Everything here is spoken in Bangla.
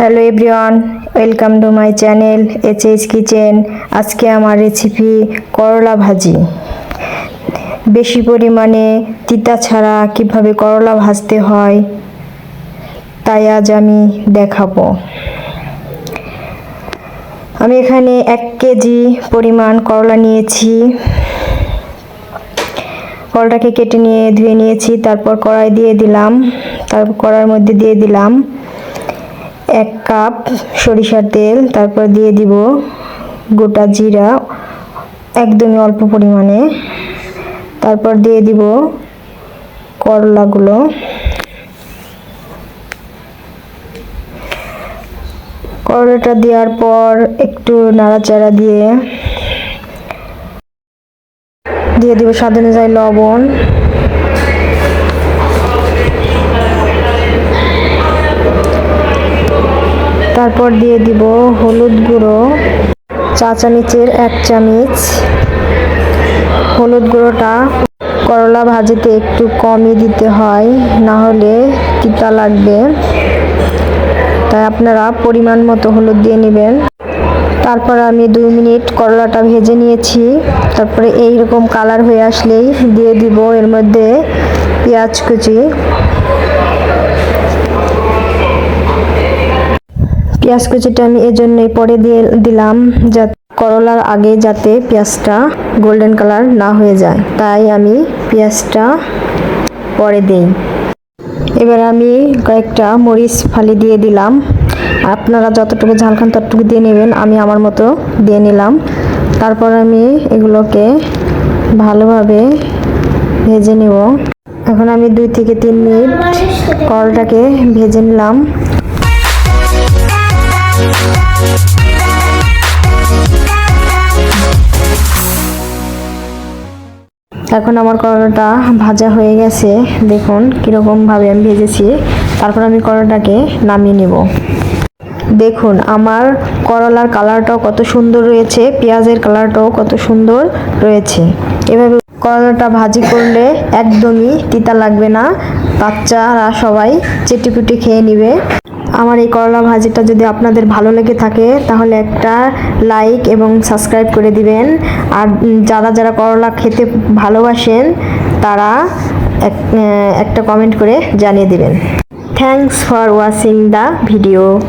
Hello everyone, welcome to my channel H H kitchen. আজকে আমার রেসিপি করলা ভাজি। বেশি পরিমাণে তিতা ছাড়া কীভাবে করলা ভাজতে হয়, তাই আজ আমি দেখাবো। আমি এখানে এক কেজি পরিমাণ করলা নিয়েছি। করলাটাকে কেটে নিয়ে ধুয়ে নিয়েছি, তারপর কড়াই দিয়ে দিলাম, তারপর কড়ার মধ্যে দিয়ে দিলাম এক কাপ সরিষার তেল, তারপর দিয়ে দিব গোটা জিরা একদমই অল্প পরিমাণে। তারপর দিয়ে দিব করলাগুলো। করলাটা দেওয়ার পর একটু নাড়াচাড়া দিয়ে দিয়ে দিব স্বাদ অনুযায়ী লবণ। তারপর দিয়ে দিব, হলুদ গুঁড়ো চা চামচের এক চামচ। হলুদ গুঁড়োটা করলা ভাজিতে একটু কমই দিতে হয়, না হলে তিতা লাগবে। তাই আপনারা পরিমাণ মতো হলুদ দিয়ে নেবেন। তারপর আমি দুই মিনিট করলাটা ভেজে নিয়েছি। তারপরে এই রকম কালার হয়ে আসলেই দিয়ে দিব। এর মধ্যে পেঁয়াজ কুচি পেঁয়াজ কুচিটা আমি এজন্যই পরে দিয়ে দিলাম যাতে করলার আগে যাতে পেঁয়াজটা গোল্ডেন কালার না হয়ে যায়, তাই আমি পেঁয়াজটা পরে দিই। এবার আমি কয়েকটা মরিচ ফালি দিয়ে দিলাম। আপনারা যতটুকু ঝাল খান ততটুকু দিয়ে নেবেন, আমি আমার মতো দিয়ে নিলাম। তারপর আমি এগুলোকে ভালোভাবে ভেজে নেব। এখন আমি দুই থেকে তিন মিনিট কলটাকে ভেজে নিলাম। এখন আমার করলাটা ভাজা হয়ে গেছে। দেখুন কীরকমভাবে আমি ভেজেছি। তারপর আমি করলাটাকে নামিয়ে নেব। দেখুন, আমার করলার কালারটাও কত সুন্দর রয়েছে, পেঁয়াজের কালারটাও কত সুন্দর রয়েছে। এভাবে করলাটা ভাজি করলে একদমই তিতা লাগবে না। বাচ্চারা সবাই চেটিপুটি খেয়ে নেবে। আমার এই করলা ভাজিটা যদি আপনাদের ভালো লেগে থাকে, তাহলে একটা লাইক এবং সাবস্ক্রাইব করে দিবেন। আর যারা যারা করলা খেতে ভালোবাসেন, তারা এক- একটা কমেন্ট করে জানিয়ে দিবেন। Thanks for watching the video